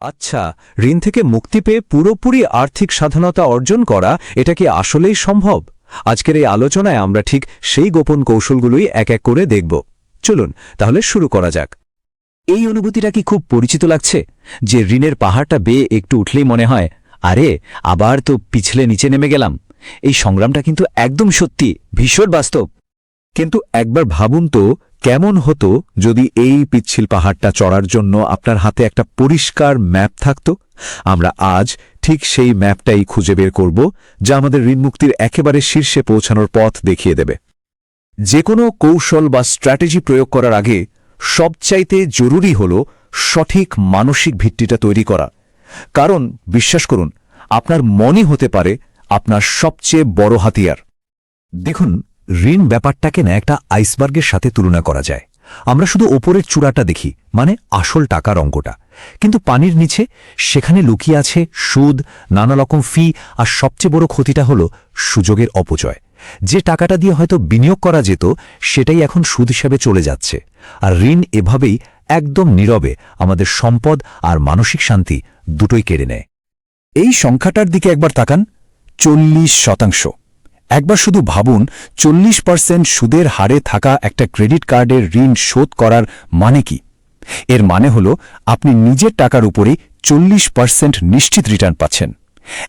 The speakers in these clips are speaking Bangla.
আচ্ছা ঋণ থেকে মুক্তি পেয়ে পুরোপুরি আর্থিক স্বাধীনতা অর্জন করা, এটা কি আসলেই সম্ভব? আজকের এই আলোচনায় আমরা ঠিক সেই গোপন কৌশলগুলোই এক এক করে দেখব। চলুন, তাহলে শুরু করা যাক। এই অনুভূতিটা কি খুব পরিচিত লাগছে? যে ঋণের পাহাড়টা বেয়ে একটু উঠলেই মনে হয়, আরে, আবার তো পিছলে নিচে নেমে গেলাম। এই সংগ্রামটা কিন্তু একদম সত্যি, ভীষণ বাস্তব। কিন্তু একবার ভাবুন তো কেমন হতো যদি এই পিচ্ছিল পাহাড়টা চড়ার জন্য আপনার হাতে একটা পরিষ্কার ম্যাপ থাকত? আমরা আজ ঠিক সেই ম্যাপটাই খুঁজে বের করব, যা আমাদের ঋণমুক্তির একেবারে শীর্ষে পৌঁছানোর পথ দেখিয়ে দেবে। যে কোনো কৌশল বা স্ট্র্যাটেজি প্রয়োগ করার আগে সবচাইতে জরুরি হল সঠিক মানসিক ভিত্তিটা তৈরি করা। কারণ, বিশ্বাস করুন, আপনার মনই হতে পারে আপনার সবচেয়ে বড় হাতিয়ার। দেখুন ঋণ ব্যাপারটাকে না একটা আইসবার্গের সাথে তুলনা করা যায়। আমরা শুধু ওপরের চূড়াটা দেখি মানে আসল টাকার অঙ্কটা। কিন্তু পানির নিচে সেখানে লুকিয়ে আছে সুদ, নানা রকম ফি, আর সবচেয়ে বড় ক্ষতিটা হল সুযোগের অপচয়। যে টাকাটা দিয়ে হয়তো বিনিয়োগ করা যেত, সেটাই এখন সুদ হিসাবে চলে যাচ্ছে। আর ঋণ এভাবেই একদম নীরবে আমাদের সম্পদ আর মানসিক শান্তি দুটোই কেড়ে নেয়। এই সংখ্যাটার দিকে একবার তাকান, চল্লিশ শতাংশ। একবার শুধু ভাবুন, চল্লিশ পার্সেন্ট সুদের হারে থাকা একটা ক্রেডিট কার্ডের ঋণ শোধ করার মানে কি? এর মানে হল, আপনি নিজের টাকার উপরে চল্লিশ পার্সেন্ট নিশ্চিত রিটার্ন পাচ্ছেন।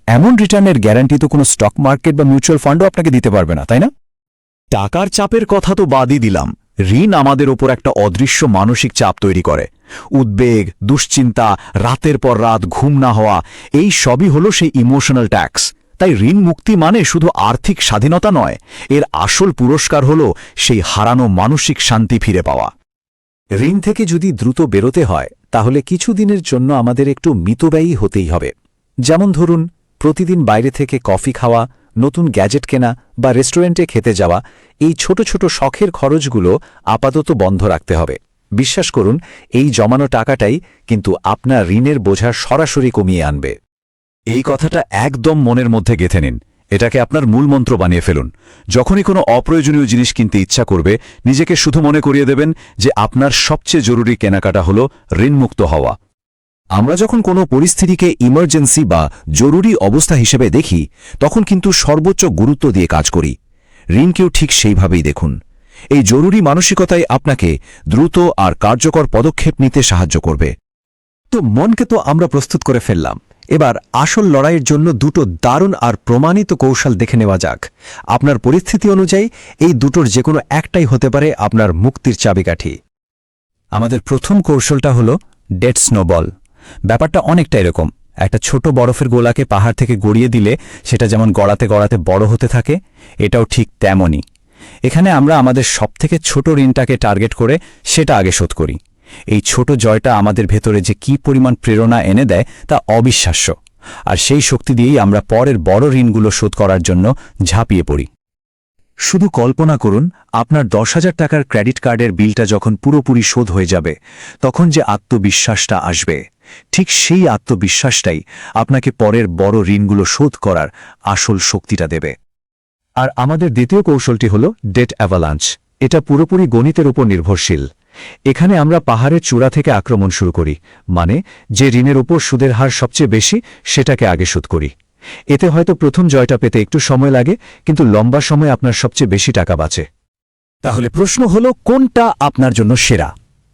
এমন রিটার্নের গ্যারান্টি তো কোনো স্টক মার্কেট বা মিউচুয়াল ফান্ডও আপনাকে দিতে পারবে না, তাই না? টাকার চাপের কথা তো বাদই দিলাম। ঋণ আমাদের ওপর একটা অদৃশ্য মানসিক চাপ তৈরি করে। উদ্বেগ, দুশ্চিন্তা, রাতের পর রাত, ঘুম না হওয়া, এই সবই হলো সেই ইমোশনাল ট্যাক্স তাই ঋণ মুক্তি মানে শুধু আর্থিক স্বাধীনতা নয়, এর আসল পুরস্কার হল সেই হারানো মানসিক শান্তি ফিরে পাওয়া। ঋণ থেকে যদি দ্রুত বেরোতে হয়, তাহলে কিছু দিনের জন্য আমাদের একটু মিতব্যয়ী হতেই হবে। যেমন ধরুন, প্রতিদিন বাইরে থেকে কফি খাওয়া, নতুন গ্যাজেট কেনা বা রেস্টুরেন্টে খেতে যাওয়া, এই ছোট ছোট শখের খরচগুলো আপাতত বন্ধ রাখতে হবে। বিশ্বাস করুন, এই জমানো টাকাটাই কিন্তু আপনার ঋণের বোঝা সরাসরি কমিয়ে আনবে। এই কথাটা একদম মনের মধ্যে গেথে নিন। এটাকে আপনার মূল মন্ত্র বানিয়ে ফেলুন। যখনই কোনো অপ্রয়োজনীয় জিনিস কিনতে ইচ্ছা করবে, নিজেকে শুধু মনে করিয়ে দেবেন যে আপনার সবচেয়ে জরুরি কেনাকাটা হল ঋণমুক্ত হওয়া। আমরা যখন কোনো পরিস্থিতিকে ইমার্জেন্সি বা জরুরি অবস্থা হিসেবে দেখি, তখন কিন্তু সর্বোচ্চ গুরুত্ব দিয়ে কাজ করি। ঋণকেও ঠিক সেইভাবেই দেখুন। এই জরুরি মানসিকতাই আপনাকে দ্রুত আর কার্যকর পদক্ষেপ নিতে সাহায্য করবে। তো মনকে তো আমরা প্রস্তুত করে ফেললাম। এবার আসল লড়াইয়ের জন্য দুটো দারুণ আর প্রমাণিত কৌশল দেখে নেওয়া যাক। আপনার পরিস্থিতি অনুযায়ী এই দুটোর যে কোনো একটাই হতে পারে আপনার মুক্তির চাবিকাঠি। আমাদের প্রথম কৌশলটা হল ডেড স্নোবল। ব্যাপারটা অনেকটা এরকম। একটা ছোট বরফের গোলাকে পাহাড় থেকে গড়িয়ে দিলে সেটা যেমন গড়াতে গড়াতে বড় হতে থাকে, এটাও ঠিক তেমনই। এখানে আমরা আমাদের সবথেকে ছোট ঋণটাকে টার্গেট করে সেটা আগে শোধ করি। এই ছোট জয়টা আমাদের ভেতরে যে কি পরিমাণ প্রেরণা এনে দেয় তা অবিশ্বাস্য। আর সেই শক্তি দিয়েই আমরা পরের বড় ঋণগুলো শোধ করার জন্য ঝাঁপিয়ে পড়ি। শুধু কল্পনা করুন, আপনার দশ হাজার টাকার ক্রেডিট কার্ডের বিলটা যখন পুরোপুরি শোধ হয়ে যাবে, তখন যে আত্মবিশ্বাসটা আসবে। ঠিক সেই আত্মবিশ্বাসটাই আপনাকে পরের বড় ঋণগুলো শোধ করার আসল শক্তিটা দেবে। আর আমাদের দ্বিতীয় কৌশলটি হল ডেট অ্যাভালাঞ্চ। এটা পুরোপুরি গণিতের উপর নির্ভরশীল। এখানে আমরা পাহাড়ের চূড়া থেকে আক্রমণ শুরু করি মানে যে ঋণের উপর সুদের হার সবচেয়ে বেশি সেটাকে আগে শোধ করি। এতে হয়তো প্রথম জয়টা পেতে একটু সময় লাগে, কিন্তু লম্বা সময় আপনার সবচেয়ে বেশি টাকা বাঁচে। তাহলে প্রশ্ন হল, কোনটা আপনার জন্য সেরা?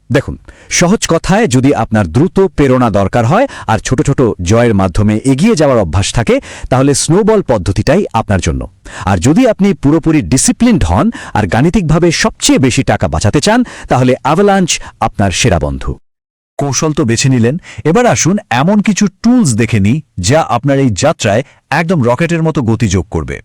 দেখুন, সহজ কথায় যদি আপনার দ্রুত প্রেরণা দরকার হয় আর ছোট ছোট জয়ের মাধ্যমে এগিয়ে যাওয়ার অভ্যাস থাকে, তাহলে স্নোবল পদ্ধতিটাই আপনার জন্য। আর যদি আপনি পুরোপুরি ডিসিপ্লিনড হন আর গাণিতিকভাবে সবচেয়ে বেশি টাকা বাঁচাতে চান, তাহলে অ্যাভালাঞ্চ আপনার সেরা বন্ধু। কৌশল তো বেছে নিলেন। এবার আসুন এমন কিছু টুলস দেখে নিই যা আপনার এই যাত্রায় একদম রকেটের মতো গতি যোগ করবে।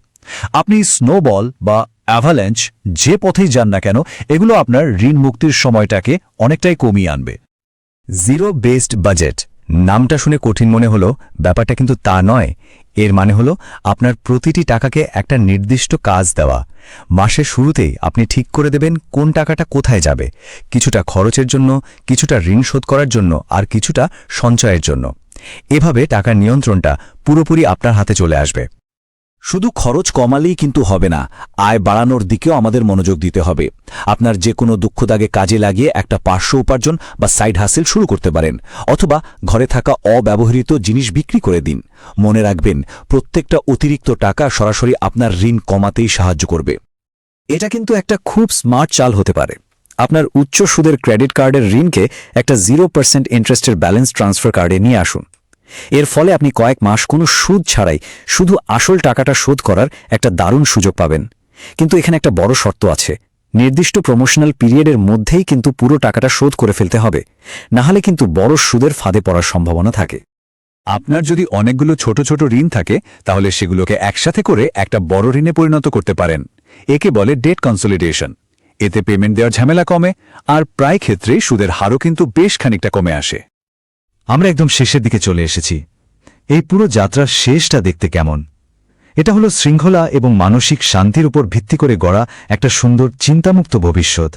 আপনি স্নোবল বা অ্যাভাল্যাঞ্চ যে পথেই যান না কেন, এগুলো আপনার ঋণ মুক্তির সময়টাকে অনেকটাই কমিয়ে আনবে। জিরো বেসড বাজেট নামটা শুনে কঠিন মনে হলো, ব্যাপারটা কিন্তু তা নয়। এর মানে হলো, আপনার প্রতিটি টাকাকে একটা নির্দিষ্ট কাজ দেওয়া। মাসের শুরুতেই আপনি ঠিক করে দেবেন কোন টাকাটা কোথায় যাবে। কিছুটা খরচের জন্য, কিছুটা ঋণ শোধ করার জন্য, আর কিছুটা সঞ্চয়ের জন্য। এভাবে টাকার নিয়ন্ত্রণটা পুরোপুরি আপনার হাতে চলে আসবে। শুধু খরচ কমালেই কিন্তু হবে না, আয় বাড়ানোর দিকেও আমাদের মনোযোগ দিতে হবে। আপনার যে কোনো দুঃখদাগে কাজে লাগিয়ে একটা পার্শ্ব উপার্জন বা সাইড হাসিল শুরু করতে পারেন, অথবা ঘরে থাকা অব্যবহৃত জিনিস বিক্রি করে দিন। মনে রাখবেন, প্রত্যেকটা অতিরিক্ত টাকা সরাসরি আপনার ঋণ কমাতেই সাহায্য করবে। এটা কিন্তু একটা খুব স্মার্ট চাল হতে পারে। আপনার উচ্চ সুদের ক্রেডিট কার্ডের ঋণকে একটা জিরো পার্সেন্ট ইন্টারেস্টের ব্যালেন্স ট্রান্সফার কার্ডে নিয়ে আসুন। এর ফলে আপনি কয়েক মাস কোনো সুদ ছাড়াই শুধু আসল টাকাটা শোধ করার একটা দারুণ সুযোগ পাবেন। কিন্তু এখানে একটা বড় শর্ত আছে। নির্দিষ্ট প্রমোশনাল পিরিয়ডের মধ্যেই কিন্তু পুরো টাকাটা শোধ করে ফেলতে হবে। নাহলে কিন্তু বড় সুদের ফাঁদে পড়ার সম্ভাবনা থাকে। আপনার যদি অনেকগুলো ছোট ছোট ঋণ থাকে, তাহলে সেগুলোকে একসাথে করে একটা বড় ঋণে পরিণত করতে পারেন। একে বলে ডেট কনসোলিডেশন এতে পেমেন্ট দেওয়ার ঝামেলা কমে, আর প্রায় ক্ষেত্রেই সুদের হারও কিন্তু বেশ খানিকটা কমে আসে। আমরা একদম শেষের দিকে চলে এসেছি। এই পুরো যাত্রার শেষটা দেখতে কেমন? এটা হলো শৃঙ্খলা এবং মানসিক শান্তির উপর ভিত্তি করে গড়া একটা সুন্দর চিন্তামুক্ত ভবিষ্যৎ।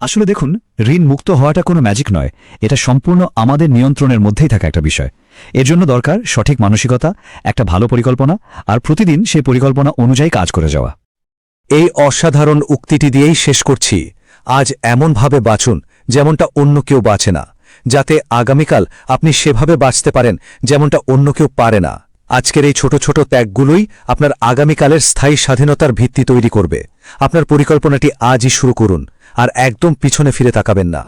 আসলে দেখুন, ঋণ মুক্ত হওয়াটা কোনো ম্যাজিক নয়। এটা সম্পূর্ণ আমাদের নিয়ন্ত্রণের মধ্যেই থাকা একটা বিষয়। এর জন্য দরকার সঠিক মানসিকতা, একটা ভালো পরিকল্পনা আর প্রতিদিন সেই পরিকল্পনা অনুযায়ী কাজ করে যাওয়া। এই অসাধারণ উক্তিটি দিয়েই শেষ করছি। আজ এমনভাবে বাঁচুন, যেমনটা অন্য কেউ বাঁচে না। যাতে আগামীকাল আপনি সেভাবে বাঁচতে পারেন যেমনটা অন্য কেউ পারে না। আজকের এই ছোট ছোট ত্যাগগুলোই আপনার আগামীকালের স্থায়ী স্বাধীনতার ভিত্তি তৈরি করবে। আপনার পরিকল্পনাটি আজই শুরু করুন আর একদম পিছনে ফিরে তাকাবেন না।